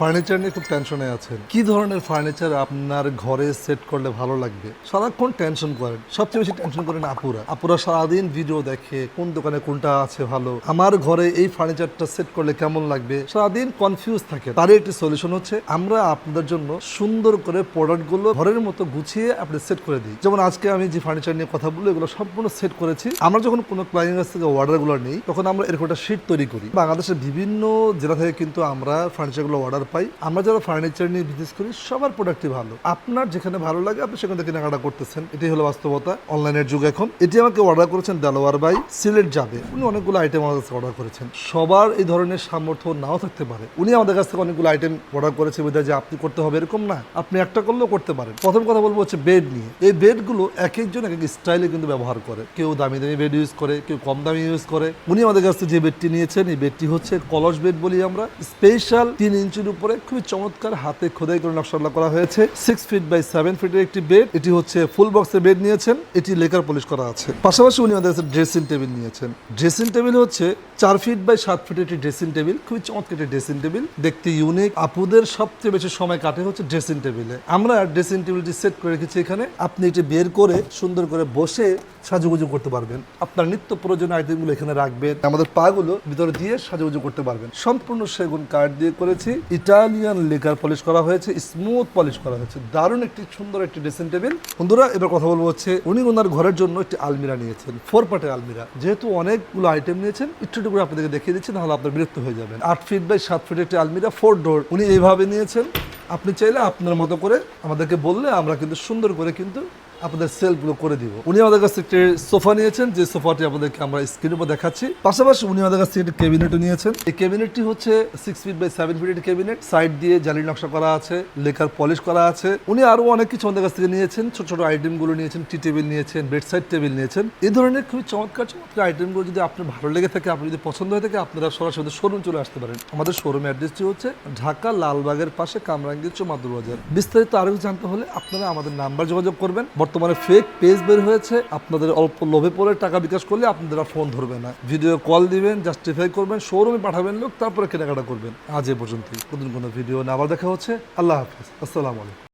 Furniture নিয়ে খুব টেনশনে আছেন। কি ধরনের ফার্নিচার আপনার ঘরে সেট করলে ভালো লাগবে? সারাক্ষণ টেনশন করেন। সবচেয়ে বেশি টেনশন করেন আপুরা। আপুরা সারাদিন ভিডিও দেখে, কোন দোকানে কোনটা আছে ভালো? আমার ঘরে এই ফার্নিচারটা সেট করলে কেমন লাগবে? সারাদিন কনফিউজ থাকে তারই একটি সলিউশন হচ্ছে, আমরা আপনাদের জন্য সুন্দর করে প্রোডাক্টগুলো ঘরের মতো গুছিয়ে আপনি সেট করে দিই। যেমন আজকে আমি যে ফার্নিচার নিয়ে কথা বলব, এগুলো সম্পূর্ণ সেট করেছি। আমরা যখন কোনো ক্লায়েন্টের কাছ থেকে অর্ডারগুলো নিই, তখন আমরা এরকম একটা শিট তৈরি করি। বাংলাদেশের বিভিন্ন জেলা থেকে কিন্তু আমরা ফার্নিচারগুলো অর্ডার পাই, আমরা যারা ফার্নিচার নিয়ে বিজনেস করি, সবার প্রোডাক্টই ভালো। আপনার যেখানে ভালো লাগে, আপনি সেখান থেকে কেনাকাটা করতেছেন। এটাই হলো বাস্তবতা অনলাইনের যুগ এখন। এটি আমাকে অর্ডার করেছেন দেলোয়ার বাই সিলেট যাবে উনি অনেকগুলো আইটেম আমাদের কাছে অর্ডার করেছেন। সবার এই ধরনের সামর্থ্য নাও থাকতে পারে। উনি আমাদের কাছ থেকে অনেকগুলো আইটেম অর্ডার করেছে বোধহয় যে আপনি করতে হবে, এরকম না। আপনি একটা করলেও করতে পারেন। প্রথম কথা বলব হচ্ছে বেড নিয়ে। এই বেডগুলো এক একজন এক এক স্টাইলে কিন্তু ব্যবহার করে। কেউ দামি দামি বেড ইউজ করে, কেউ কম দামি ইউজ করে। উনি আমাদের কাছ থেকে যে বেডটি নিয়েছেন, এই বেডটি হচ্ছে কলস বেড বলি আমরা। স্পেশাল তিন ইঞ্চির উপরে খুবই চমৎকার হাতে খোদাই করে নকশাল্লা করা হয়েছে। সিক্স ফিট বাই সেভেন ফিটের একটি বেড এটি হচ্ছে ফুল বক্সের বেড নিয়েছেন, এটি লেকার পলিশ করা আছে। পাশাপাশি উনি আমাদের ড্রেসিং টেবিল নিয়েছেন। ড্রেসিং টেবিল হচ্ছে চার ফিট বাই সাত ফিটের একটি ড্রেসিং টেবিল খুবই চমৎকার একটি ড্রেসিং টেবিল দেখতে ইউনিক আপুদের সবচেয়ে বেশি সময় কাটে হচ্ছে ড্রেসিং টেবিলে আমরা ড্রেসিং টেবিলটি সেট করে রেখেছি এখানে, আপনি এটি বের করে সুন্দর করে বসে সাজুগুজু করতে পারবেন। আপনার নিত্য প্রয়োজনীয় আইটেমগুলো এখানে রাখবেন। আমাদের পাগুলো ভিতরে দিয়ে সাজুগুজু করতে পারবেন। সম্পূর্ণ সেগুন কাঠ দিয়ে করেছি। ইটালিয়ান লেকার পলিশ করা হয়েছে, স্মুথ পলিশ করা হয়েছে। দারুণ একটি, সুন্দর একটি ড্রেসিং টেবিল। বন্ধুরা, এবার কথা বলব হচ্ছে উনি ওনার ঘরের জন্য একটি আলমিরা নিয়েছেন ফোর পার্টের আলমিরা। যেহেতু অনেকগুলো আইটেম নিয়েছেন, একটু একটু করে আপনাদেরকে দেখিয়ে দিচ্ছি, নাহলে আপনার বিরক্ত হয়ে যাবেন। আট ফিট বাই সাত ফিট একটি আলমিরা ফোর ডোর উনি এইভাবে নিয়েছেন। আপনি চাইলে আপনার মতো করে আমাদেরকে বললে আমরা কিন্তু সুন্দর করে কিন্তু আপনাদের সেলগুলো করে দিব। উনি আমাদের কাছ থেকে সোফা নিয়েছেন, যে সোফাটি আপনাদেরকে আমরা স্ক্রিনের উপর দেখাচ্ছি। পাশাপাশি উনি আমাদের কাছ থেকে একটি ক্যাবিনেটও নিয়েছেন। এই ক্যাবিনেটটি হচ্ছে six feet by seven feet cabinet side দিয়ে জালি নকশা করা আছে, লেখার পলিশ করা আছে। উনি আরও অনেক কিছু আমাদের কাছ থেকে নিয়েছেন। ছোট ছোট আইটেমগুলো নিয়েছেন টি টেবিল নিয়েছেন বেড সাইড টেবিল নিয়েছেন। এই ধরনের খুবই চমৎকার চমৎকার আইটেমগুলো যদি আপনার ভালো লেগে থাকে, আপনি যদি পছন্দ হয়ে থাকে, আপনারা সরাসরি শোরুম চলে আসতে পারেন। আমাদের শোরুম অ্যাড্রেসটি হচ্ছে ঢাকা লালবাগের পাশে কামরাঙ্গীর চৌমাদুর বাজার বিস্তারিত আরও জানতে হলে আপনারা আমাদের নাম্বার যোগাযোগ করবেন। বর্তমানে ফেক পেজ বের হয়েছে, আপনাদের অল্প লোভে পড়ে টাকা বিকাশ করলে আপনারা ফোন ধরবে না। ভিডিও কল দিবেন জাস্টিফাই করবেন শোরুমে পাঠাবেন লোক, তারপরে কেনাকাটা করবেন। আজ এ পর্যন্তই। নতুন কোনো ভিডিও না আবার দেখা হচ্ছে। আল্লাহ হাফিজ। আসসালামু আলাইকুম।